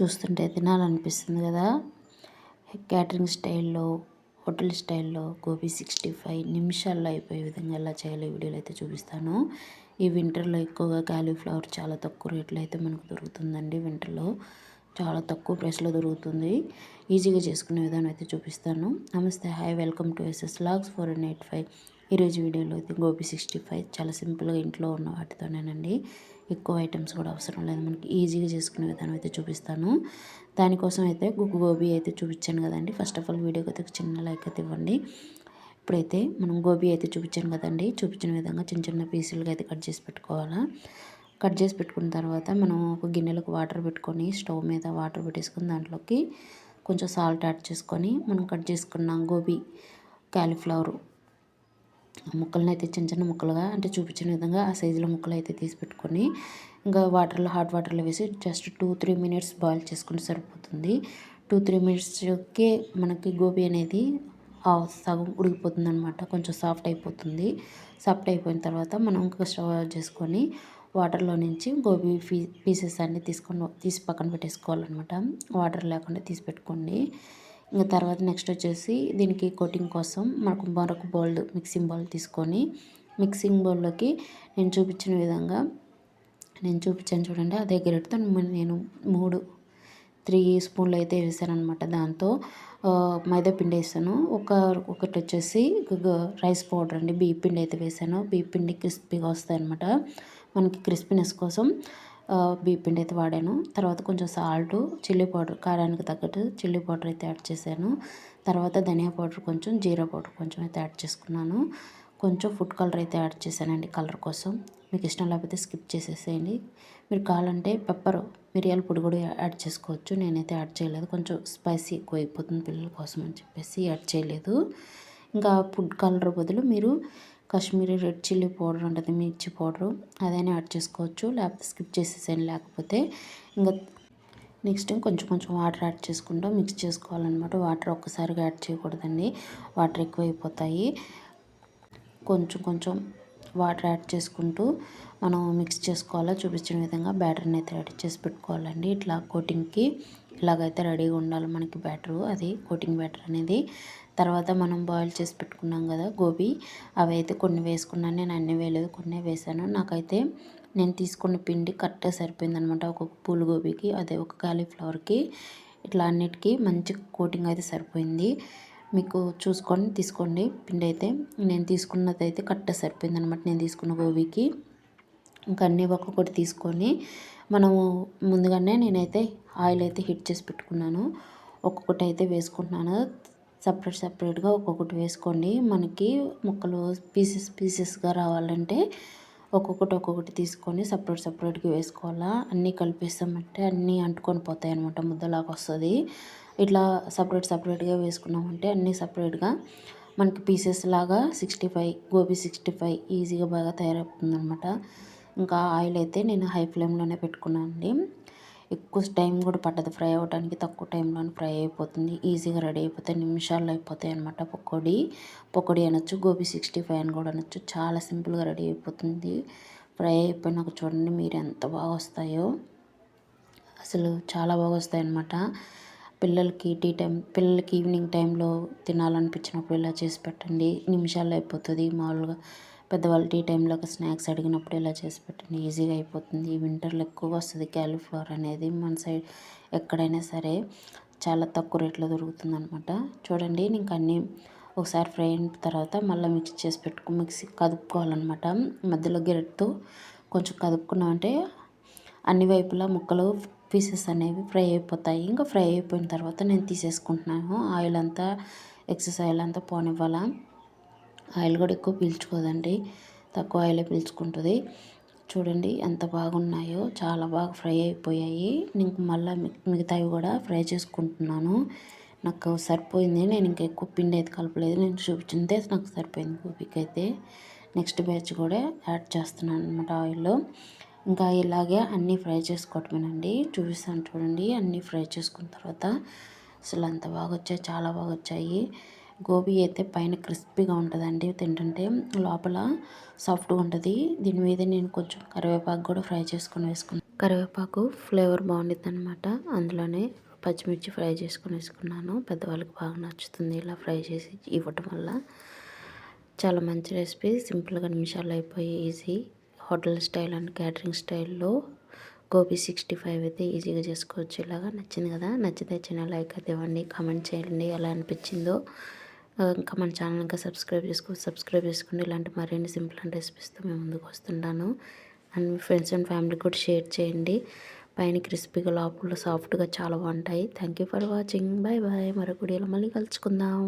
చూస్తుంటే తినాలనిపిస్తుంది కదా. క్యాటరింగ్ స్టైల్లో హోటల్ స్టైల్లో గోబీ సిక్స్టీ ఫైవ్ నిమిషాల్లో అయిపోయే విధంగా ఎలా చేయాలో ఈ వీడియోలో అయితే చూపిస్తాను. ఈ వింటర్లో ఎక్కువగా క్యాలీఫ్లవర్ చాలా తక్కువ రేట్లో అయితే మనకు దొరుకుతుందండి వింటర్లో చాలా తక్కువ ప్రైస్లో దొరుకుతుంది. ఈజీగా చేసుకునే విధానం అయితే చూపిస్తాను. నమస్తే hi welcome to SS logs four and eight five ఈరోజు వీడియోలో అయితే గోబీ సిక్స్టీ ఫైవ్ చాలా సింపుల్గా ఇంట్లో ఉన్న వాటితోనేనండి. ఎక్కువ ఐటమ్స్ కూడా అవసరం లేదు. మనకి ఈజీగా చేసుకునే విధానం అయితే చూపిస్తాను. దానికోసం అయితే గుగ్గు గోబీ అయితే చూపించాను కదండి. ఫస్ట్ ఆఫ్ ఆల్ వీడియోకి అయితే చిన్న లైక్ అయితే ఇవ్వండి. ఇప్పుడైతే మనం గోబీ అయితే చూపించాను కదండి. చూపించిన విధంగా చిన్న చిన్న పీసులుగా అయితే కట్ చేసి పెట్టుకోవాలా. కట్ చేసి పెట్టుకున్న తర్వాత మనం ఒక గిన్నెలకు వాటర్ పెట్టుకొని స్టవ్ మీద వాటర్ పెట్టేసుకుని దాంట్లోకి కొంచెం సాల్ట్ యాడ్ చేసుకొని మనం కట్ చేసుకున్న గోబీ క్యాలీఫ్లవర్ ముక్కలను అయితే చిన్న చిన్న ముక్కలుగా అంటే చూపించిన విధంగా ఆ సైజులో ముక్కలు అయితే తీసి పెట్టుకొని ఇంకా వాటర్లో హాట్ వాటర్లో వేసి just two three minutes boil చేసుకుంటే సరిపోతుంది. టూ త్రీ మినిట్స్కి మనకి గోబీ అనేది సగం ఉడికిపోతుంది అనమాట కొంచెం సాఫ్ట్ అయిపోతుంది. సాఫ్ట్ అయిపోయిన తర్వాత మనం ఇంకా స్టవ్ చేసుకొని వాటర్లో నుంచి గోబీ పీ పీసెస్ అన్నీ తీసుకొని తీసి పక్కన పెట్టేసుకోవాలన్నమాట. వాటర్ లేకుండా తీసి పెట్టుకోండి. ఇంకా తర్వాత నెక్స్ట్ వచ్చేసి దీనికి కోటింగ్ కోసం మనకు మరొక బౌల్ మిక్సింగ్ బౌల్ తీసుకొని మిక్సింగ్ బౌల్లోకి నేను చూపించిన విధంగా నేను చూపించాను చూడండి అదే గరిటతో నేను మూడు త్రీ స్పూన్లు అయితే వేసాను అనమాట దాంతో మైదా పిండి వేసాను. ఒక ఒకటి వచ్చేసి రైస్ పౌడర్ అండి బియ్య పిండి అయితే వేసాను. బియ్య పిండి క్రిస్పీగా వస్తాయి అనమాట మనకి క్రిస్పీనెస్ కోసం పిండి అయితే వాడాను. తర్వాత కొంచెం సాల్ట్ చిల్లీ పౌడర్ కారానికి తగ్గట్టు చిల్లీ పౌడర్ అయితే యాడ్ చేశాను. తర్వాత ధనియా పౌడర్ కొంచెం జీరా పౌడర్ కొంచెం అయితే యాడ్ చేసుకున్నాను. కొంచెం ఫుడ్ కలర్ అయితే యాడ్ చేశానండి కలర్ కోసం. మీకు ఇష్టం లేకపోతే స్కిప్ చేసేసేయండి. మీరు కావాలంటే పెప్పర్ మిరియాల పొడి కూడా యాడ్ చేసుకోవచ్చు. నేనైతే యాడ్ చేయలేదు. కొంచెం స్పైసీ ఎక్కువ అయిపోతుంది పిల్లల కోసం అని చెప్పేసి యాడ్ చేయలేదు. ఇంకా ఫుడ్ కలర్ బదులు మీరు కాశ్మీరీ రెడ్ చిల్లీ పౌడర్ ఉంటుంది మిర్చి పౌడరు. అదైనా యాడ్ చేసుకోవచ్చు. లేకపోతే స్కిప్ చేసేసాను లేకపోతే ఇంకా నెక్స్ట్ కొంచెం కొంచెం వాటర్ యాడ్ చేసుకుంటూ. మిక్స్ చేసుకోవాలన్నమాట. వాటర్ ఒక్కసారిగా యాడ్ చేయకూడదండి. వాటర్ ఎక్కువ అయిపోతాయి కొంచెం కొంచెం వాటర్ యాడ్ చేసుకుంటూ మనం మిక్స్ చేసుకోవాలా? చూపించిన విధంగా బ్యాటర్ని అయితే రెడీ చేసి పెట్టుకోవాలండి. ఇట్లా కోటింగ్కి ఇలాగైతే రెడీగా ఉండాలి మనకి బ్యాటరు. అది కోటింగ్ బ్యాటర్ అనేది. తర్వాత మనం బాయిల్ చేసి పెట్టుకున్నాం కదా గోబీ అవి అయితే కొన్ని వేసుకున్నాను. నేను అన్నీ వేయలేదు కొన్ని వేసాను నాకైతే నేను తీసుకున్న పిండి కరెక్ట్గా సరిపోయింది ఒక పూల గోబీకి అదే ఒక కాలీఫ్లవర్కి ఇట్లా అన్నిటికీ మంచి కోటింగ్ అయితే సరిపోయింది. మీకు చూసుకొని తీసుకోండి. పిండి అయితే నేను తీసుకున్నది అయితే కరెక్ట్గా సరిపోయింది అనమాట నేను తీసుకున్న గోబీకి. ఇంకా అన్నీ ఒక్కొక్కటి తీసుకొని మనము ముందుగానే నేనైతే ఆయిల్ అయితే హిట్ చేసి పెట్టుకున్నాను. ఒక్కొక్కటి అయితే వేసుకుంటున్నాను. సపరేట్ సపరేట్గా ఒక్కొక్కటి వేసుకోండి. మనకి ముక్కలు పీసెస్ పీసెస్గా రావాలంటే ఒక్కొక్కటి ఒక్కొక్కటి తీసుకొని సపరేట్ సపరేట్గా వేసుకోవాలా. అన్నీ కలిపేస్తామంటే అన్నీ అంటుకొని పోతాయి అనమాట ముద్దలాగా వస్తుంది. ఇట్లా సపరేట్ సపరేట్గా వేసుకున్నామంటే అన్నీ సపరేట్గా మనకి పీసెస్ లాగా sixty five gobi sixty five ఈజీగా బాగా తయారవుతుంది అనమాట ఇంకా ఆయిల్ అయితే నేను హై ఫ్లేమ్లోనే పెట్టుకున్నాను అండి ఎక్కువ టైం కూడా పట్టదు. ఫ్రై అవ్వడానికి తక్కువ టైంలోనే ఫ్రై అయిపోతుంది. ఈజీగా రెడీ అయిపోతాయి. నిమిషాల్లో అయిపోతాయి అనమాట పకోడీ. పకోడీ అనొచ్చు గోబీ సిక్స్టీ ఫైవ్ అని కూడా అనొచ్చు. చాలా సింపుల్గా రెడీ అయిపోతుంది. ఫ్రై అయిపోయినాక చూడండి మీరు ఎంత బాగా వస్తాయో. అసలు చాలా బాగా వస్తాయి అనమాట పిల్లలకి టీ టైం పిల్లలకి ఈవినింగ్ టైంలో తినాలనిపించినప్పుడు ఇలా చేసి పెట్టండి. నిమిషాల్లో అయిపోతుంది. మామూలుగా పెద్దవాళ్ళు టీ టైంలో ఒక స్నాక్స్ అడిగినప్పుడు ఇలా చేసి పెట్టండి ఈజీగా అయిపోతుంది. ఈ వింటర్లో ఎక్కువగా వస్తుంది క్యాలీఫ్లవర్ అనేది మన సైడ్ ఎక్కడైనా సరే చాలా తక్కువ రేట్లో దొరుకుతుంది అనమాట చూడండి ఇంకా అన్నీ ఒకసారి ఫ్రై అయిన తర్వాత మళ్ళీ మిక్స్ చేసి పెట్టుకో మిక్సీ కదుపుకోవాలన్నమాట. మధ్యలో గెరటితో కొంచెం కదుపుకున్నామంటే అన్ని వైపులా ముక్కలు పీసెస్ అనేవి ఫ్రై అయిపోతాయి. ఇంకా ఫ్రై అయిపోయిన తర్వాత నేను తీసేసుకుంటున్నాను. ఆయిల్ అంతా ఎక్సెస్ ఆయిల్ అంతా పోనివ్వాలా. ఆయిల్ కూడా ఎక్కువ పీల్చుకోదండి. తక్కువ ఆయిలే పీల్చుకుంటుంది. చూడండి ఎంత బాగున్నాయో. చాలా బాగా ఫ్రై అయిపోయాయి. నేను మళ్ళీ మిగతావి కూడా ఫ్రై చేసుకుంటున్నాను. నాకు సరిపోయింది. నేను ఇంకా ఎక్కువ పిండి అయితే కలపలేదు. నేను చూపించిందే నాకు సరిపోయింది గోబీకి అయితే నెక్స్ట్ బ్యాచ్ కూడా యాడ్ చేస్తున్నాను అనమాట ఆయిల్లో ఇంకా ఇలాగే అన్నీ ఫ్రై చేసుకోవటమేనండి. చూపిస్తాను చూడండి. అన్నీ ఫ్రై చేసుకున్న తర్వాత అసలు అంత బాగా వచ్చాయి చాలా బాగా వచ్చాయి గోబీ అయితే పైన క్రిస్పీగా ఉంటుందండి. తింటుంటే లోపల సాఫ్ట్గా ఉంటుంది. దీని మీద నేను కొంచెం కరివేపాకు కూడా ఫ్రై చేసుకొని వేసుకున్నాను కరివేపాకు ఫ్లేవర్ బాగుండిద్ది అనమాట అందులోనే పచ్చిమిర్చి ఫ్రై చేసుకొని వేసుకున్నాను. పెద్దవాళ్ళకి బాగా నచ్చుతుంది ఇలా ఫ్రై చేసి ఇవ్వటం వల్ల. చాలా మంచి రెసిపీ. సింపుల్గా నిమిషాలు అయిపోయి easy. Hotel style and catering స్టైల్లో గోబీ సిక్స్టీ ఫైవ్ అయితే ఈజీగా చేసుకోవచ్చు ఇలాగా. నచ్చింది కదా? నచ్చితే చిన్న లైక్ అయితే ఇవ్వండి. కామెంట్ చేయండి. ఎలా అనిపించిందో ఇంకా మన ఛానల్ ఇంకా సబ్స్క్రైబ్ చేసుకో సబ్స్క్రైబ్ చేసుకోండి. ఇలాంటి మరిన్ని సింపుల్ అండ్ రెసిపీస్తో మేము ముందుకు వస్తుంటాను. అండ్ మీ ఫ్రెండ్స్ అండ్ ఫ్యామిలీ కూడా షేర్ చేయండి. పైన క్రిస్పీగా లోపల సాఫ్ట్గా చాలా బాగుంటాయి. Thank you for watching. Bye bye. మరొక వీడియోలో మళ్ళీ కలుసుకుందాం.